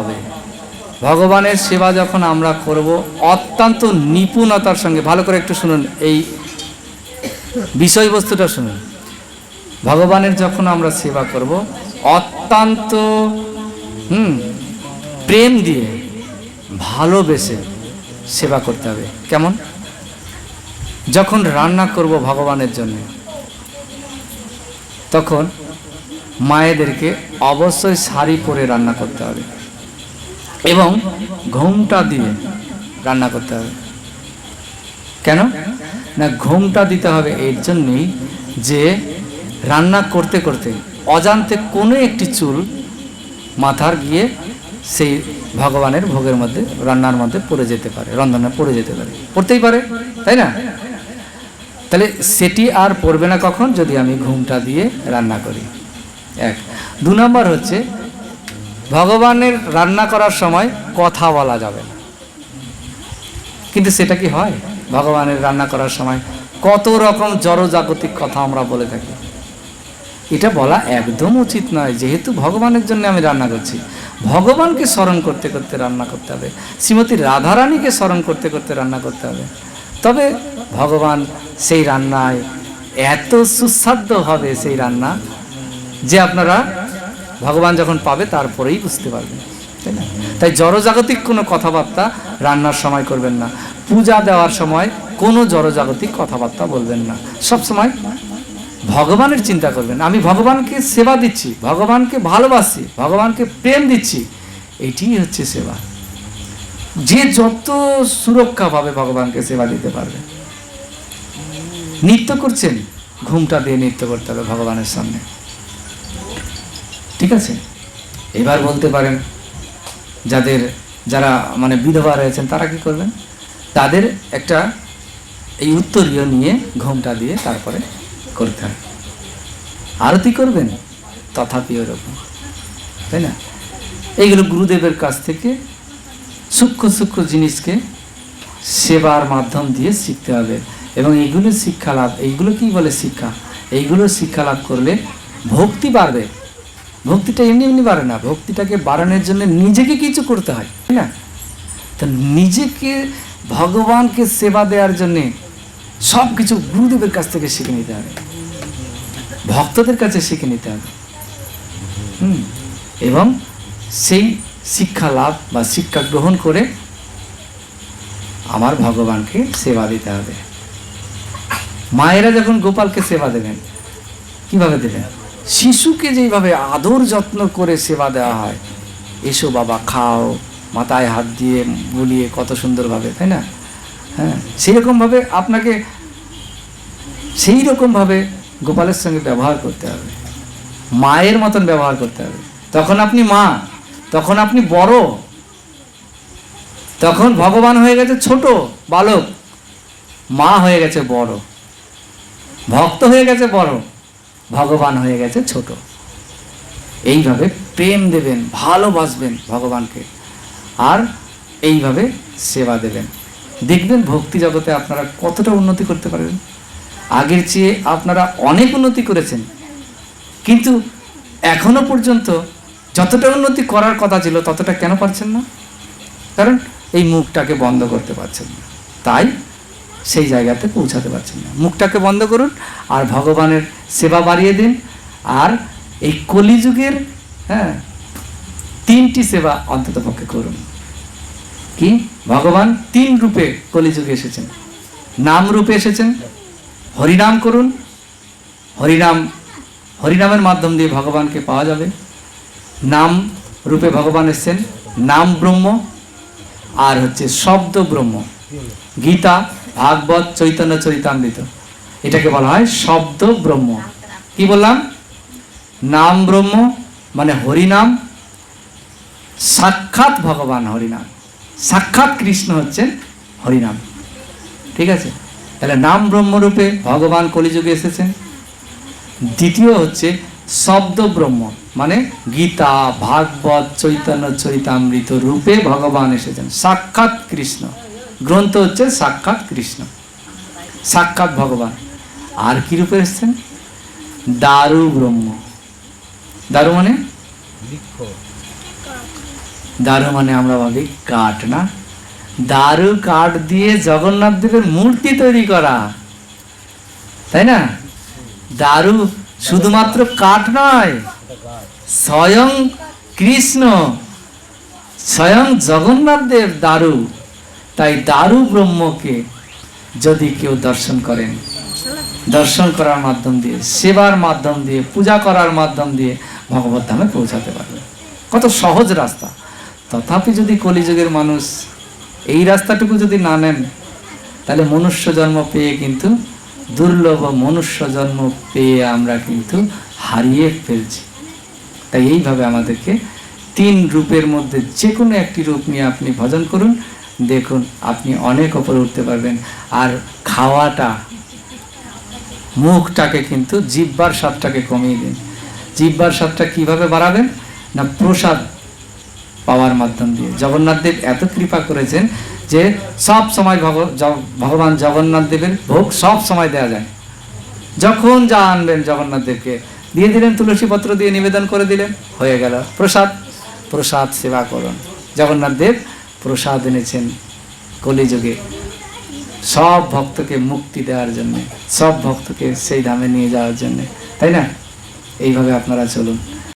হবে। ভগবানের সেবা যখন আমরা করব, অত্যন্ত নিপুণতার সঙ্গে, ভালো করে একটু শুনুন এই বিষয়বস্তুটা শুনুন। ভগবানের যখন আমরা সেবা করব, অত্যন্ত, হুম, প্রেম দিয়ে ভালোবেসে সেবা করতে হবে। কেমন? যখন রান্না করব ভগবানের জন্য, তখন মায়েদেরকে অবশ্যই শাড়ি পরে রান্না করতে হবে। এবং ঘুমটা দিয়ে রান্না করতে হবে। কেন? না, ঘুমটা দিতে হবে এর জন্যই যে রান্না করতে করতে অজান্তে কোনো একটি চুল মাথার গিয়ে সেই ভগবানের ভোগের মধ্যে, রান্নার মধ্যে পড়ে যেতে পারে, রন্ধনে পড়ে যেতে পারে। পড়তেই পারে, তাই না? তাহলে সেটি আর পড়বে না কখন? যদি আমি ঘুমটা দিয়ে রান্না করি। এক। দু নম্বর হচ্ছে ভগবানের রান্না করার সময় কথা বলা যাবে না। কিন্তু সেটা কি হয়? ভগবানের রান্না করার সময় কত রকম জড়জাগতিক কথা আমরা বলে থাকি। এটা বলা একদম উচিত নয়, যেহেতু ভগবানের জন্য আমি রান্না করছি। ভগবানকে স্মরণ করতে করতে রান্না করতে হবে। শ্রীমতী রাধারানীকে স্মরণ করতে করতে রান্না করতে হবে। তবে ভগবান সেই রান্নায় এত সুস্বাদ্য হবে সেই রান্না যে আপনারা ভগবান যখন পাবে, তারপরেই বুঝতে পারবেন তাই না? তাই জড়জাগতিক কোনো কথাবার্তা রান্নার সময় করবেন না। পূজা দেওয়ার সময় কোনো জড়জাগতিক কথাবার্তা বলবেন না। সব সময় ভগবানের চিন্তা করবেন। আমি ভগবানকে সেবা দিচ্ছি, ভগবানকে ভালোবাসি, ভগবানকে প্রেম দিচ্ছি এটিই হচ্ছে সেবা। যে যত সুরক্ষাভাবে ভগবানকে সেবা দিতে পারবে। নৃত্য করছেন, ঘুমটা দিয়ে নৃত্য করতে হবে ভগবানের সামনে। ঠিক আছে? এবার বলতে পারেন, যাদের যারা মানে বিধবা রয়েছেন, তারা কি করবেন? তাদের একটা এই উত্তরীয় নিয়ে ঘোমটা দিয়ে তারপরে করতে হয় আরতি করবেন? তথাপি ওরকম। তাই না? এইগুলো গুরুদেবের কাছ থেকে সূক্ষ্ম সূক্ষ্ম জিনিসকে সেবার মাধ্যম দিয়ে শিখতে হবে। এবং এইগুলো শিক্ষা লাভ এইগুলো কি বলে শিক্ষা? এইগুলো শিক্ষা লাভ করলে ভক্তি বাড়বে। ভক্তিটা এমনি এমনি বাড়ে না। ভক্তিটাকে বাড়ানোর জন্য নিজেকে কিছু করতে হয়, তাই না? তা নিজেকে, ভগবানকে সেবা দেওয়ার জন্যে সব কিছু গুরুদেবের কাছ থেকে শিখে নিতে হবে। ভক্তদের কাছে শিখে নিতে হবে। হুম। এবং সেই শিক্ষা লাভ বা শিক্ষা গ্রহণ করে আমার ভগবানকে সেবা দিতে হবে। মায়েরা যখন গোপালকে সেবা দেবেন, কীভাবে দেবেন? শিশুকে যেইভাবে আদর যত্ন করে সেবা দেওয়া হয়, এসো বাবা, খাও, মাথায় হাত দিয়ে বুলিয়ে কত সুন্দরভাবে, তাই না? হ্যাঁ সেরকমভাবে আপনাকে সেই রকমভাবে গোপালের সঙ্গে ব্যবহার করতে হবে। মায়ের মতন ব্যবহার করতে হবে। তখন আপনি মা, তখন আপনি বড়, তখন ভগবান হয়ে গেছে ছোট বালক, মা হয়ে গেছে বড়, ভক্ত হয়ে গেছে বড়। ভগবান হয়ে গেছে ছোট। এইভাবে প্রেম দেবেন, ভালোবাসবেন ভগবানকে। আর এইভাবে সেবা দেবেন। দেখবেন ভক্তি জগতে আপনারা কতটা উন্নতি করতে পারবেন। আগের চেয়ে আপনারা অনেক উন্নতি করেছেন। কিন্তু এখনও পর্যন্ত যতটা উন্নতি করার কথা ছিল ততটা কেন পারছেন না? কারণ এই মুখটাকে বন্ধ করতে পারছেন না। তাই সেই জায়গাতে পৌঁছাতে পারছেন না। মুখটাকে বন্ধ করুন আর ভগবানের সেবা বাড়িয়ে দিন। আর এই কলিযুগের হ্যাঁ তিনটি সেবা অন্তত পক্ষে করুন। কি? ভগবান তিন রূপে কলিযুগে এসেছেন। নাম রূপে এসেছেন। হরিনাম করুন। হরিনাম হরিনামের মাধ্যম দিয়ে ভগবানকে পাওয়া যাবে। নাম রূপে ভগবান এসেছেন। নাম ব্রহ্ম। আর হচ্ছে শব্দ ব্রহ্ম। গীতা ভাগবত চৈতন্য চরিতামৃত। এটাকে বলা হয় শব্দ ব্রহ্ম। কি বললাম? নাম ব্রহ্ম মানে হরিনাম। সাক্ষাৎ ভগবান হরিনাম। সাক্ষাৎ কৃষ্ণ হচ্ছেন হরিনাম। ঠিক আছে? তাহলে নাম ব্রহ্মরূপে ভগবান কলিযুগে এসেছেন। দ্বিতীয় হচ্ছে শব্দ ব্রহ্ম মানে গীতা, ভাগবত, চৈতন্য, চরিতামৃত রূপে ভগবান এসেছেন। সাক্ষাৎ কৃষ্ণ। গ্রন্থ হচ্ছে সাক্ষাৎ কৃষ্ণ। সাক্ষাৎ ভগবান। আর কি রূপে এসেছেন? দারু ব্রহ্ম। দারু মানে? দারু মানে আমরা ভাবি কাঠ না? দারু কাঠ দিয়ে জগন্নাথ দেবের মূর্তি তৈরি করা। তাই না? দারু শুধুমাত্র কাঠ নয় স্বয়ং কৃষ্ণ স্বয়ং জগন্নাথ দেব দারু। তাই দারু ব্রহ্মকে যদি কেউ দর্শন করেন, দর্শন করার মাধ্যম দিয়ে, সেবার মাধ্যম দিয়ে, পূজা করার মাধ্যম দিয়ে ভগবত ধামে পৌঁছাতে পারবে। কত সহজ রাস্তা। তথাপি যদি কলিযুগের মানুষ এই রাস্তাটুকু যদি না নেন, তাহলে মনুষ্য জন্ম পেয়ে কিন্তু দুর্লভ মনুষ্য জন্ম পেয়ে আমরা কিন্তু হারিয়ে ফেলছি। তাই এইভাবে আমাদেরকে তিন রূপের মধ্যে যে কোনো একটি রূপ নিয়ে আপনি ভজন করুন। দেখুন, আপনি অনেক ওপরে উঠতে পারবেন। আর খাওয়াটা, মুখটাকে কিন্তু জিব্বার স্বাদটাকে কমিয়ে দিন। জিব্বার স্বাদটা কীভাবে বাড়াবেন? না প্রসাদ পাওয়ার মাধ্যম দিয়ে। জগন্নাথ দেব এত কৃপা করেছেন যে সব সময় ভগ- ভগবান জগন্নাথ দেবের ভোগ সব সময় দেওয়া যায়। যখন যা আনবেন জগন্নাথ দেবকে। দিয়ে দিলেন তুলসী পত্র দিয়ে নিবেদন করে দিলেন। হয়ে গেল প্রসাদ। প্রসাদ সেবা করুন। জগন্নাথ দেব প্রসাদ এনেছেন কলিযুগে। সব ভক্তকে মুক্তি দেওয়ার জন্যে, সব ভক্তকে সেই ধামে নিয়ে যাওয়ার জন্যে। তাই না? এইভাবে আপনারা চলুন।